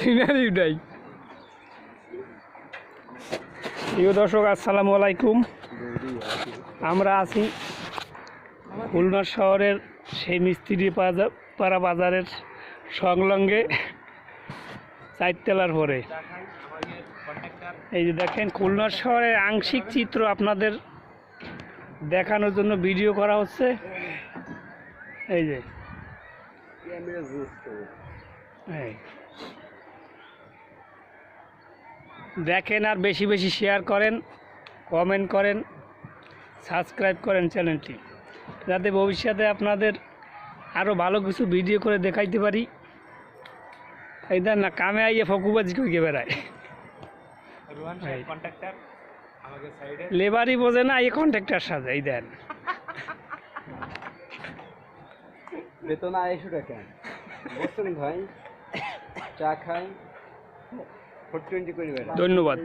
Scenery উঠাই প্রিয় দর্শক, আসসালামু আলাইকুম। আমরা আছি খুলনা শহরের সেই মিস্ত্রি পাড়া বাজারের সংলগ্নে চারতলার পরে। এই যে দেখেন, খুলনা শহরের আংশিক চিত্র আপনাদের দেখানোর জন্য ভিডিও করা হচ্ছে। এই যে এই। দেখেন আর বেশি বেশি শেয়ার করেন কমেন্ট করেন সাবস্ক্রাইব করেন চ্যানেলটি যাতে ভবিষ্যতে আপনাদের আরও ভালো কিছু ভিডিও করে দেখাইতে পারি। এই দেন না কামে আইয়ে ফকুবাজি কইকে বেড়ায়। লেবারই বোঝে না এই কন্ট্রাক্টার সাথে এই দেন। বেতন আড়াইশো টাকা। বসুন ভাই চা খাই ফোর টোয়েন্টি করে ধন্যবাদ।